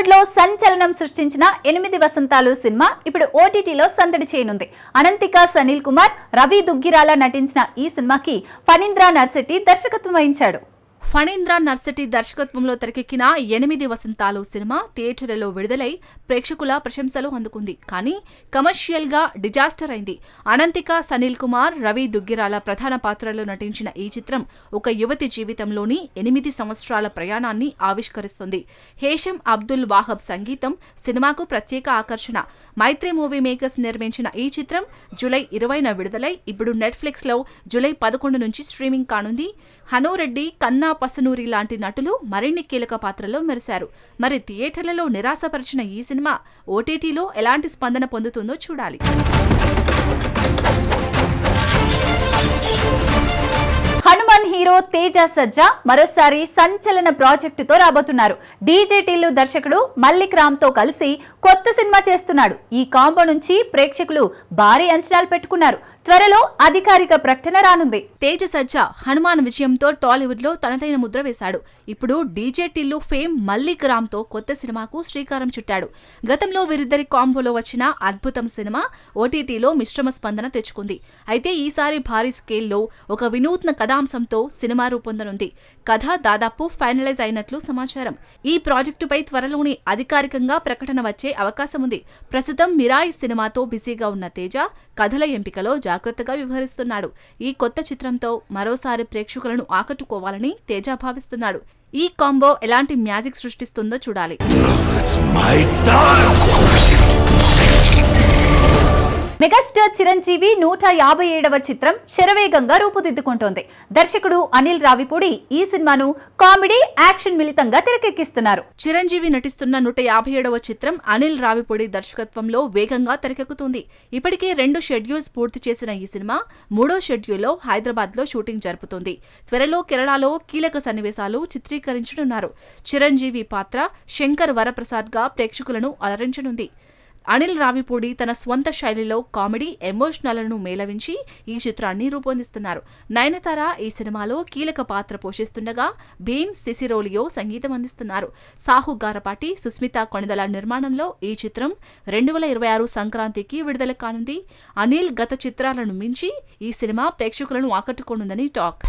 టాలీవుడ్లో సంచలనం సృష్టించిన ఎనిమిది వసంతాలు సినిమా ఇప్పుడు ఓటీటీలో సందడి చేయనుంది. అనంతిక సనీల్ కుమార్ రవి దుగ్గిరాల నటించిన ఈ సినిమాకి ఫణీంద్ర నర్శెట్టి దర్శకత్వం వహించాడు. ఫణీంద్ర నర్సటి దర్శకత్వంలో తెరకెక్కిన ఎనిమిది వసంతాలు సినిమా థియేటర్లలో విడుదలై ప్రేక్షకుల ప్రశంసలు అందుకుంది. కానీ కమర్షియల్గా డిజాస్టర్ అయింది. అనంతిక సనీల్ కుమార్ రవి దుగ్గిరాల ప్రధాన పాత్రలో నటించిన ఈ చిత్రం ఒక యువతి జీవితంలోని ఎనిమిది సంవత్సరాల ప్రయాణాన్ని ఆవిష్కరిస్తుంది. హేషం అబ్దుల్ వాహబ్ సంగీతం సినిమాకు ప్రత్యేక ఆకర్షణ. మైత్రి మూవీ మేకర్స్ నిర్మించిన ఈ చిత్రం జూలై ఇరవైన విడుదలై ఇప్పుడు నెట్ఫ్లిక్స్లో జూలై పదకొండు నుంచి స్ట్రీమింగ్ కానుంది. హనోరెడ్డి కన్నా పసనూరి లాంటి నటులు మరిన్ని కీలక పాత్రల్లో మెరిశారు. మరి థియేటర్లలో నిరాశపరిచిన ఈ సినిమా ఓటీటీలో ఎలాంటి స్పందన పొందుతుందో చూడాలి. హనుమాన్ హీరో తేజ సజ్జా మరోసారి సంచలన ప్రాజెక్టుతో రాబోతున్నారు. డీజే టిల్లు దర్శకుడు మల్లిక్ రామ్తో కలిసి కొత్త సినిమా చేస్తున్నాడు. ఈ కాంబో నుంచి ప్రేక్షకులు భారీ అంచనాలు పెట్టుకున్నారు. త్వరలో అధికారిక ప్రకటన రానుంది. తేజ సజ్జా హనుమాన్ విజయంతో టాలీవుడ్లో తనదైన ముద్ర వేశాడు. ఇప్పుడు డీజే టిల్లు ఫేమ్ మల్లిక్ రామ్తో కొత్త సినిమాకు శ్రీకారం చుట్టాడు. గతంలో వీరిద్దరి కాంబోలో వచ్చిన అద్భుతం సినిమా ఓటీటీలో మిశ్రమ స్పందన తెచ్చుకుంది. అయితే ఈసారి భారీ స్కేల్లో ఒక వినూత్న కథాంశంతో సినిమా రూపొందనుంది. కథ దాదాపు ఫైనలైజ్ అయినట్లు సమాచారం. ఈ ప్రాజెక్టుపై త్వరలోనే అధికారికంగా ప్రకటన వచ్చే అవకాశం ఉంది ప్రస్తుతం మిరాయి సినిమాతో బిజీగా ఉన్న తేజ కథల ఎంపికలో జాగ్రత్తగా వ్యవహరిస్తున్నాడు. ఈ కొత్త చిత్రంతో మరోసారి ప్రేక్షకులను ఆకట్టుకోవాలని తేజ భావిస్తున్నాడు. ఈ కాంబో ఎలాంటి మ్యాజిక్ సృష్టిస్తుందో చూడాలి. మెగాస్టార్ చిరంజీవి నూట యాభై ఏడవ చిత్రం శరవేగంగా రూపుదిద్దుకుంటోంది. దర్శకుడు అనిల్ రావిపూడి ఈ సినిమాను కామెడీ యాక్షన్ మిళితంగా తెరకెక్కిస్తున్నారు. చిరంజీవి నటిస్తున్న నూట యాభై ఏడవ చిత్రం అనిల్ రావిపూడి దర్శకత్వంలో వేగంగా తెరకెక్కుతుంది. ఇప్పటికే రెండు షెడ్యూల్స్ పూర్తి చేసిన ఈ సినిమా మూడో షెడ్యూల్లో హైదరాబాద్లో షూటింగ్ జరుపుతుంది. త్వరలో కేరళలో కీలక సన్నివేశాలు చిత్రీకరించనున్నారు. చిరంజీవి పాత్ర శంకర్ వరప్రసాద్గా ప్రేక్షకులను అలరించనుంది. అనిల్ రావిపూడి తన స్వంత శైలిలో కామెడీ ఎమోషనల్ను మేళవించి ఈ చిత్రాన్ని రూపొందిస్తున్నారు. నయనతార ఈ సినిమాలో కీలక పాత్ర పోషిస్తుండగా భీమ్ సిసిరోలియో సంగీతం అందిస్తున్నారు. సాహు గారపాటి సుస్మిత కొణిదల నిర్మాణంలో ఈ చిత్రం రెండు వేల ఇరవై ఆరు సంక్రాంతికి విడుదల కానుంది. అనిల్ గత చిత్రాలను మించి ఈ సినిమా ప్రేక్షకులను ఆకట్టుకోనుందని టాక్.